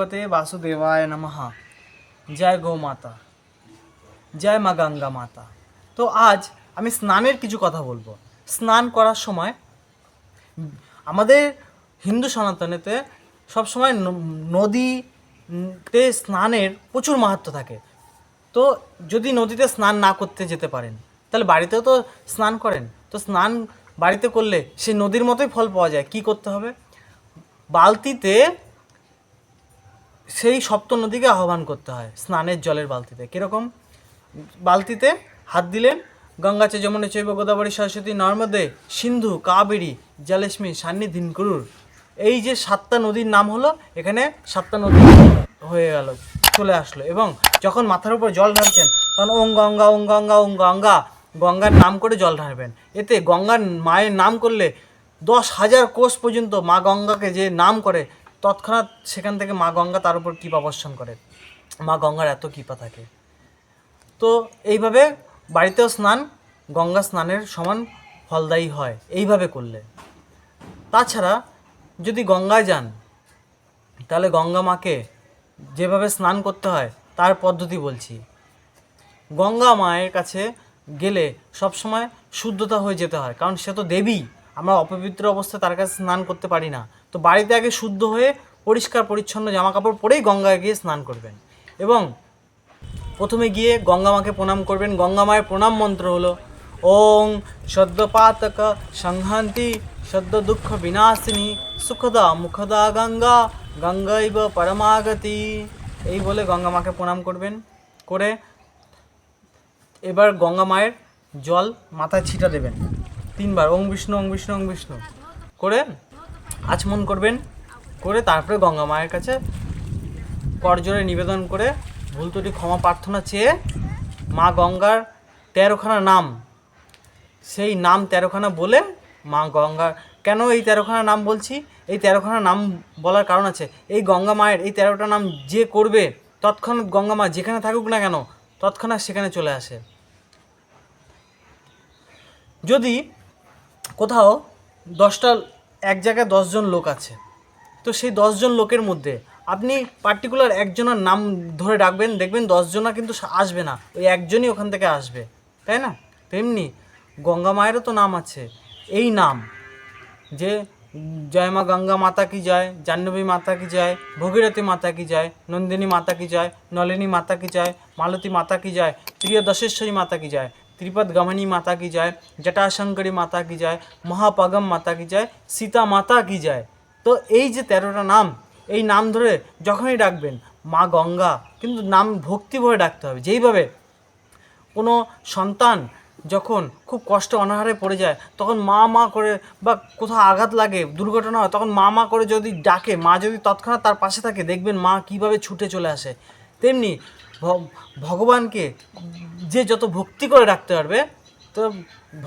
ভগবতে বাসুদেবায় নমঃ জয় গো মাতা জয় মা গঙ্গা মাতা তো আজ আমি স্নানের কিছু কথা বলব। স্নান করার সময় আমাদের হিন্দু সনাতনেতে সবসময় নদীতে স্নানের প্রচুর মাহাত্ম থাকে। তো যদি নদীতে স্নান না করতে যেতে পারেন, তাহলে বাড়িতেও তো স্নান করেন। তো স্নান বাড়িতে করলে সেই নদীর মতোই ফল পাওয়া যায়। কি করতে হবে? বালতিতে সেই সপ্ত নদীকে আহ্বান করতে হয় স্নানের জলের বালতিতে। কীরকম? বালতিতে হাত দিলেন গঙ্গাচে যমুনে চৈব গোদাবরী সরস্বতী নর্মদে সিন্ধু কাবেরী জলেশ্মী সান্নিধিন কুরুর এই যে সাতটা নদীর নাম হলো, এখানে সাতটা নদী হয়ে গেল, চলে আসলো এবং যখন মাথার উপর জল ঢালছেন, তখন ওং গঙ্গা ওং গঙ্গা ওং গঙ্গা, গঙ্গার নাম করে জল ঢালবেন। এতে গঙ্গার মায়ের নাম করলে দশ হাজার কোষ পর্যন্ত মা গঙ্গাকে যে নাম করে তৎক্ষণাৎ সেখান থেকে মা গঙ্গা তার উপর কৃপা বর্ষণ করে। মা গঙ্গার এত কৃপা থাকে। তো এইভাবে বাড়িতেও স্নান, গঙ্গা স্নানের সমান ফলদায়ী হয়। এইভাবে করলে। তাছাড়া যদি গঙ্গায় যান, তাহলে গঙ্গা মাকে যেভাবে স্নান করতে হয়, তার পদ্ধতি বলছি। গঙ্গা মায়ের কাছে গেলে সবসময় শুদ্ধতা হয়ে যেতে হয়, কারণ সে তো দেবী। আমরা অপবিত্র অবস্থায় তার কাছে স্নান করতে পারি না। তো বাড়িতে আগে শুদ্ধ হয়ে পরিষ্কার পরিচ্ছন্ন জামা কাপড় পরেই গঙ্গায় গিয়ে স্নান করবেন। এবং প্রথমে গিয়ে গঙ্গা মাকে প্রণাম করবেন। গঙ্গা মায়ের প্রণাম মন্ত্র হলো, ওং সদ্যপাতক সংহান্তি সদ্য দুঃখ বিনাশিনী সুখদা মুখদা গঙ্গা গঙ্গাইব পরমাগতি। এই বলে গঙ্গা মাকে প্রণাম করবেন। করে এবার গঙ্গা মায়ের জল মাথায় ছিটা দেবেন। তিনবার, ওং বিষ্ণু ওং বিষ্ণু ওং বিষ্ণু। করে আচমন করবেন, করে তারপরে গঙ্গা মায়ের কাছে করজোরে নিবেদন করে ভুল ত্রুটি, ক্ষমা প্রার্থনা চেয়ে মা গঙ্গার তেরোখানা নাম, সেই নাম তেরোখানা বলে মা গঙ্গা, কেন এই তেরোখানা নাম বলছি? এই তেরোখানা নাম বলার কারণ আছে। এই গঙ্গা মায়ের এই তেরোটা নাম যে করবে, তৎক্ষণাৎ গঙ্গা মা যেখানে থাকুক না কেন, তৎক্ষণাৎ সেখানে চলে আসে। যদি কোথাও দশটা এক জায়গায় দশজন লোক আছে। তো সেই দশজন লোকের মধ্যে আপনি পার্টিকুলার একজনের নাম ধরে ডাকবেন দেখবেন দশজনা কিন্তু আসবে না। ওই একজনই ওখান থেকে আসবে, তাই না? তেমনি গঙ্গা মায়েরও তো নাম আছে। এই নাম যে জয় মা গঙ্গা মাতা কি যায় জাহ্নবী মাতা কি যায় ভগীরথী মাতা কি যায় নন্দিনী মাতা কি যায় নলিনী মাতা কি জয়, মালতী মাতা কি জয়, প্রিয়দশেশ্বরী মাতা কি জয় ত্রিপদ গমনী মাতা কি জয় জটাশঙ্করী মাতা কি জয় মহাপাগম মাতা কি জয় সীতা মাতা কি জয় তো এই যে তেরোটা নাম, এই নাম ধরে যখনই ডাকবেন, মা গঙ্গা, কিন্তু নাম ভক্তি ভরে ডাকতে হবে। যেইভাবে কোনো সন্তান যখন খুব কষ্ট অনাহারে পড়ে যায়, তখন মা মা করে বা কোথাও আঘাত লাগে, দুর্ঘটনা হয়, তখন মা মা করে যদি ডাকে, মা যদি তৎক্ষণাৎ তার পাশে থাকে, দেখবেন মা কীভাবে ছুটে চলে আসে। তেমনি ভগবানকে যে যত ভক্তি করে ডাকতে পারবে, তো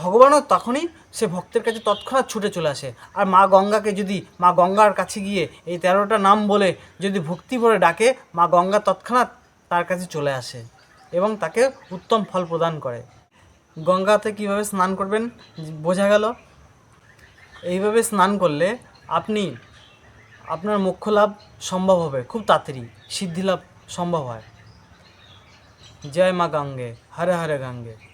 ভগবানও তখনই সে ভক্তের কাছে তৎক্ষণাৎ ছুটে চলে আসে। আর মা গঙ্গাকে যদি, মা গঙ্গার কাছে গিয়ে এই তেরোটা নাম বলে যদি ভক্তি ভরে ডাকে, মা গঙ্গা তৎক্ষণাৎ তার কাছে চলে আসে এবং তাকে উত্তম ফল প্রদান করে। গঙ্গাতে কীভাবে স্নান করবেন বোঝা গেল? এইভাবে স্নান করলে আপনি, আপনার মোক্ষ লাভ সম্ভব হবে, খুব তাড়াতাড়ি সিদ্ধি লাভ সম্ভব হয়। জয় মা গঙ্গে হরে হরে গঙ্গে।